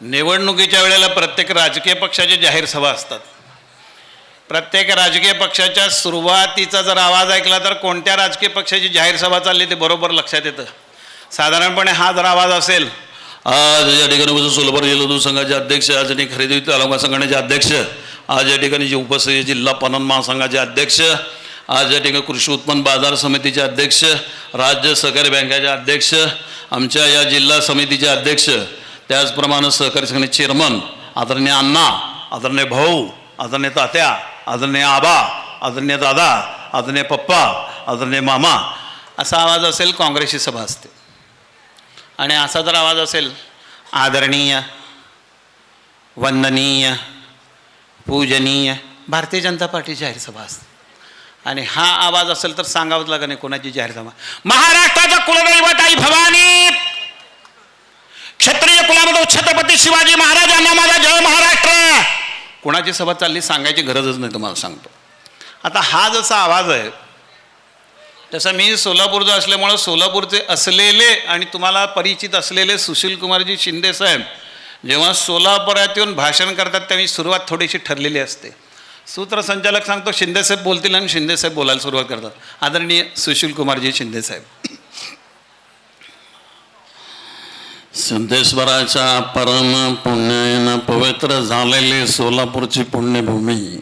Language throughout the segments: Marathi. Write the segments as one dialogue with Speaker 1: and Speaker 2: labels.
Speaker 1: निवडणुकीच्या वेळेला प्रत्येक राजकीय पक्षाची जाहीर सभा असतात. प्रत्येक राजकीय पक्षाच्या सुरुवातीचा जर आवाज ऐकला तर कोणत्या राजकीय पक्षाची जाहीर सभा चालली ते बरोबर लक्षात येतं. साधारणपणे हा जर आवाज असेल
Speaker 2: आज या ठिकाणी बसून सोलापूर जिल्हा दूध संघाचे अध्यक्ष आज ठिकाणी खरेदी तालुका संघाचे अध्यक्ष आज या ठिकाणी जे उपस्थित जिल्हा पणन महासंघाचे अध्यक्ष आज या ठिकाणी कृषी उत्पन्न बाजार समितीचे अध्यक्ष राज्य सहकारी बँकेचे अध्यक्ष आमच्या या जिल्हा समितीचे अध्यक्ष त्याचप्रमाणे सहकारी संघटने चेअरमन आदरणीय अण्णा आदरणीय भाऊ आदरणीय तात्या आदरणीय आबा आदरणीय दादा आदरणीय पप्पा आदरणीय मामा
Speaker 1: असा आवाज असेल काँग्रेसची सभा असते. आणि असा जर आवाज असेल आदरणीय वंदनीय पूजनीय भारतीय जनता पार्टी जाहीर सभा असते. आणि हा आवाज असेल तर सांगावंच लागेल कोणाची जाहीर सभा. महाराष्ट्राचा कुल महाराजांना माझा जय महाराष्ट्र. कोणाची सभा चालली सांगायची गरजच नाही तुम्हाला सांगतो. आता हा जसा आवाज आहे तसं मी सोलापूरचा असल्यामुळं सोलापूरचे असलेले आणि तुम्हाला परिचित असलेले सुशील कुमारजी शिंदे साहेब जेव्हा सोलापुरात येऊन भाषण करतात त्यावेळी सुरुवात थोडीशी ठरलेली असते. सूत्रसंचालक सांगतो शिंदेसाहेब बोलतील आणि शिंदेसाहेब बोलायला सुरुवात करतात. आदरणीय सुशील कुमारजी शिंदे साहेब
Speaker 2: सिद्धेश्वराच्या परम पुण्यानं पवित्र झालेली सोलापूरची पुण्यभूमी.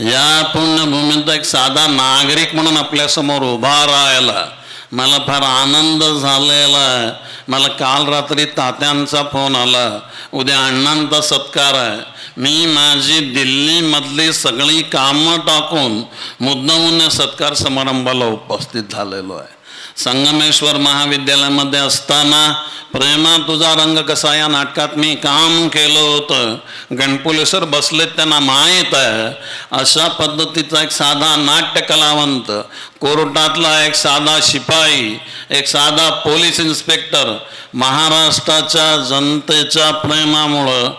Speaker 2: या पुण्यभूमीत एक साधा नागरिक म्हणून आपल्यासमोर उभा राहायला मला फार आनंद झालेला आहे. मला काल रात्री तात्यांचा फोन आला. उद्या अण्णांचा सत्कार आहे. मी माझी दिल्लीमधली सगळी कामं टाकून मुद्दामून या सत्कार समारंभाला उपस्थित झालेलो आहे. संगमेश्वर महाविद्यालयामध्ये असताना प्रेमा तुझा रंग कसा या नाटकात मी काम केलं होतं? गणपुले सर बसलेत त्यांना माहीत आहे अशा पद्धतीचा एक साधा नाट्य कलावंत कोर्टातला एक साधा शिपाई एक साधा पोलीस इन्स्पेक्टर महाराष्ट्राच्या जनतेच्या प्रेमामुळं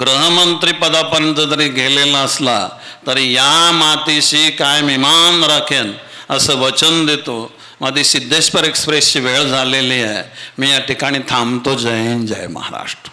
Speaker 2: गृहमंत्री पदापर्यंत जरी गेलेला असला तरी या मातीशी कायम इमान राखेन असं वचन देतो. माझी सिद्धेश्वर एक्सप्रेसची वेळ झालेली आहे. मी या ठिकाणी थांबतो. जय हिंद जय महाराष्ट्र.